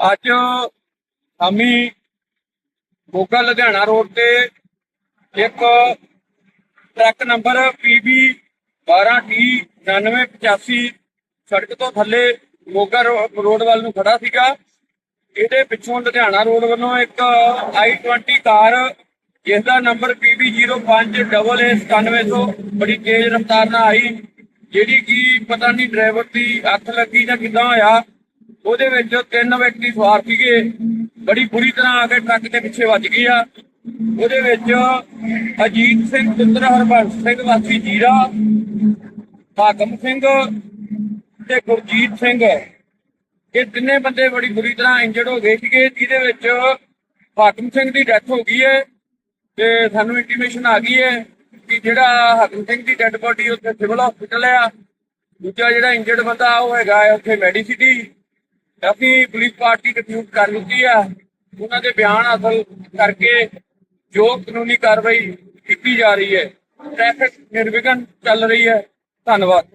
ਅੱਜ ਅਮੀ ਮੋਗਾ ਲੁਧਿਆਣਾ ਰੋਡ ਤੇ ਇੱਕ ਟਰੱਕ ਨੰਬਰ PB 12T 9985 ਸੜਕ ਤੋਂ ਥੱਲੇ ਮੋਗਾ ਰੋ- ਰੋਡ ਵੱਲ ਨੂੰ ਖੜਾ ਸੀਗਾ। ਇਹਦੇ ਪਿੱਛੋਂ ਲੁਧਿਆਣਾ ਰੋਡ ਵੱਲੋਂ ਇੱਕ i20 ਕਾਰ ਜਿਸ ਦਾ ਨੰਬਰ PB05AA9700 ਬੜੀ ਤੇਜ਼ ਰਫ਼ਤਾਰ ਨਾਲ ਆਈ, ਜਿਹੜੀ ਕਿ ਪਤਾ ਨਹੀਂ ਡਰਾਈਵਰ ਦੀ ਅੱਖ ਲੱਗੀ ਜਾਂ ਕਿੱਦਾਂ ਹੋਇਆ। ਉਹਦੇ ਵਿੱਚ ਤਿੰਨ ਵਿਅਕਤੀ ਸਵਾਰ ਸੀਗੇ। ਬੜੀ ਬੁਰੀ ਤਰ੍ਹਾਂ ਆ ਕੇ ਟਰੱਕ ਦੇ ਪਿੱਛੇ ਵੱਜ ਗਈ ਆ। ਉਹਦੇ ਵਿੱਚ ਅਜੀਤ ਸਿੰਘ ਪੁੱਤਰ ਹਰਬੰਸ ਸਿੰਘ, ਵਾਸੀ ਜੀਰਾ ਭਾਗਮ ਸਿੰਘ ਤੇ ਗੁਰਜੀਤ ਸਿੰਘ। ਇਹ ਤਿੰਨੇ ਬੰਦੇ ਬੜੀ ਬੁਰੀ ਤਰ੍ਹਾਂ ਇੰਜਰਡ ਹੋ ਗਏ ਸੀਗੇ। ਜਿਹਦੇ ਵਿੱਚ ਹਾਕਮ ਸਿੰਘ ਦੀ ਡੈਥ ਹੋ ਗਈ ਹੈ ਤੇ ਸਾਨੂੰ ਇੰਟੀਮੇਸ਼ਨ ਆ ਗਈ ਹੈ ਕਿ ਜਿਹੜਾ ਹਾਕਮ ਸਿੰਘ ਦੀ ਡੈੱਡ ਬੋਡੀ ਉੱਥੇ ਸਿਵਲ ਹਸਪੀਟਲ ਆ। ਦੂਜਾ ਜਿਹੜਾ ਇੰਜਰਡ ਬੰਦਾ ਉਹ ਹੈਗਾ ਹੈ ਉੱਥੇ ਮੈਡੀਸਿਟੀ ਅਸੀਂ ਪੁਲਿਸ ਪਾਰਟੀ ਡਿਪਿਊਟ ਕਰ ਦਿੱਤੀ ਆ। ਉਹਨਾਂ ਦੇ ਬਿਆਨ ਹਾਸਲ ਕਰਕੇ ਜੋ ਕਾਨੂੰਨੀ ਕਾਰਵਾਈ ਕੀਤੀ ਜਾ ਰਹੀ ਹੈ ਟ੍ਰੈਫਿਕ ਨਿਰਵਿਘਨ ਚੱਲ ਰਹੀ ਹੈ। ਧੰਨਵਾਦ।